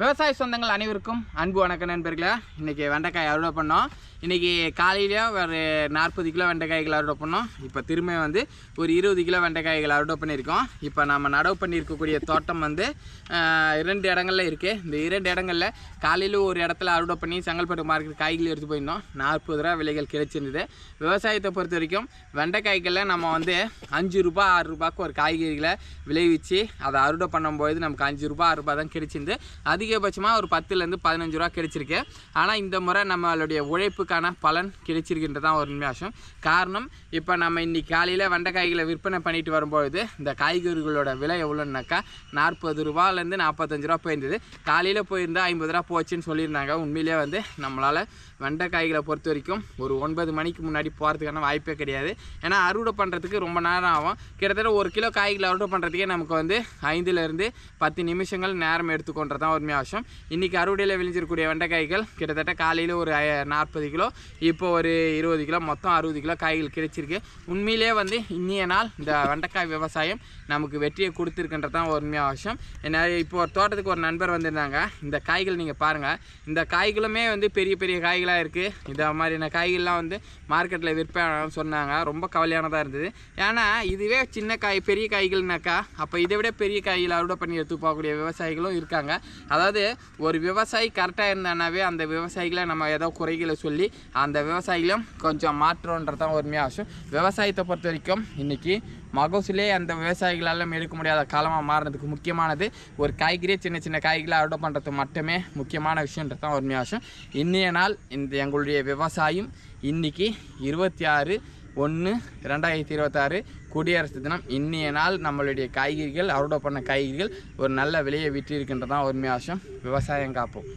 விவசாய சொந்தங்கள் அனைவருக்கும் அன்பு வணக்கம் நண்பர்களே. இன்றைக்கி வெண்டைக்காய் அறுவடை பண்ணோம். இன்றைக்கி காலையிலேயே ஒரு நாற்பது கிலோ வெண்டைக்காய்கள் அறுவடை பண்ணோம். இப்போ திரும்ப வந்து ஒரு இருபது கிலோ வெண்டைக்காய்கள் அறுவடை பண்ணியிருக்கோம். இப்போ நம்ம நடவு பண்ணியிருக்கக்கூடிய தோட்டம் வந்து இரண்டு இடங்களில் இருக்குது இந்த இரண்டு இடங்களில் காலையில் ஒரு இடத்துல அறுவடை பண்ணி செங்கல்பட்டு மார்க்கெட் காய்கறி எடுத்து போயிருந்தோம். நாற்பது ரூபா விலைகள் கிடைச்சிருந்தது. விவசாயத்தை பொறுத்த வரைக்கும் வெண்டைக்காய்களில் நம்ம வந்து அஞ்சு ரூபா ஆறு ரூபாய்க்கு ஒரு காய்கறிகளை விளைவிச்சு அதை அறுவடை பண்ணும்போது நமக்கு அஞ்சு ரூபா ஆறு ரூபாய் தான் கிடைச்சிருந்து அதிகபட்சமாக ஒரு பத்துலேருந்து பதினஞ்சு ரூபா கிடைச்சிருக்கு. ஆனால் இந்த முறை நம்மளுடைய உழைப்புக்கான பலன் கிடைச்சிருக்கின்றது தான் ஒரு உண்மையாசம் காரணம் இப்போ நம்ம இன்றைக்கி காலையில் வெண்டைக்காய்களை விற்பனை பண்ணிட்டு வரும்பொழுது இந்த காய்கறிகளோட விலை எவ்வளோன்னாக்கா நாற்பது ரூபாலேருந்து நாற்பத்தஞ்சு ரூபா போயிருந்தது. காலையில் போயிருந்தால் ஐம்பது ரூபா போச்சுன்னு சொல்லியிருந்தாங்க. உண்மையிலேயே வந்து நம்மளால் வெண்டைக்காய்களை பொறுத்த வரைக்கும் ஒரு ஒன்பது மணிக்கு முன்னாடி போகிறதுக்கான வாய்ப்பே கிடையாது. ஏன்னா அறுவடை பண்ணுறதுக்கு ரொம்ப நேரம் ஆகும். கிட்டத்தட்ட ஒரு கிலோ காய்களை அறுவடை பண்ணுறதுக்கே நமக்கு வந்து ஐந்துலேருந்து பத்து நிமிஷங்கள் நேரம் எடுத்துக்கொண்டதான் தான் உண்மை இன்றைக்கி அறுவடையில் விளைஞ்சிருக்கக்கூடிய வெண்டைக்காய்கள் கிட்டத்தட்ட காலையில் ஒரு நாற்பது கிலோ இப்போ ஒரு இருபது கிலோ மொத்தம் அறுபது கிலோ காய்கள் கிடைச்சிருக்கு. உண்மையிலே வந்து இன்னிய நாள் இந்த வெண்டைக்காய் விவசாயம் நமக்கு வெற்றியை கொடுத்துருக்குன்றது தான் ஒரு உண்மை அவசியம். ஏன்னா இப்போ ஒரு தோட்டத்துக்கு ஒரு நண்பர் வந்திருந்தாங்க. இந்த காய்கள் நீங்கள் பாருங்கள் இந்த காய்களுமே வந்து பெரிய பெரிய காய்களாக இருக்குது இந்த மாதிரியான காய்கள்லாம் வந்து மார்க்கெட்டில் விற்பனை சொன்னாங்க. ரொம்ப கவலையானதாக இருந்தது. ஏன்னா இதுவே சின்ன காய் பெரிய காய்கள்னாக்கா அப்போ இதை விட பெரிய காய்கள் அறுவடை பண்ணி எடுத்து போகக்கூடிய விவசாயிகளும் இருக்காங்க. அதாவது ஒரு விவசாயி கரெக்டாக இருந்தானாவே அந்த விவசாயிகளை நம்ம ஏதோ குறைகளை சொல்லி அந்த விவசாயிகளும் கொஞ்சம் மாற்றோன்றது தான் உண்மையாக அவசியம் விவசாயத்தை பொறுத்த வரைக்கும் இன்றைக்கி மகசூலே அந்த விவசாயிகளால் எடுக்க முடியாத காலமாக மாறினதுக்கு முக்கியமானது ஒரு காய்கறியே சின்ன சின்ன காய்களை அறுவடை பண்ணுறது மட்டுமே முக்கியமான விஷயன்றது தான் உரிமையாக ஆசும் இன்றைய நாள் இந்த எங்களுடைய விவசாயம் இன்றைக்கி இருபத்தி ஆறு ஒன்று ரெண்டாயிரத்தி இருபத்தாறு குடியரசு தினம். இன்றைய நாள் நம்மளுடைய காய்கறிகள் அறுவடை பண்ண காய்கறிகள் ஒரு நல்ல விலையை விற்றிருக்கின்றது தான் உண்மையாக விவசாயம் காப்போம்.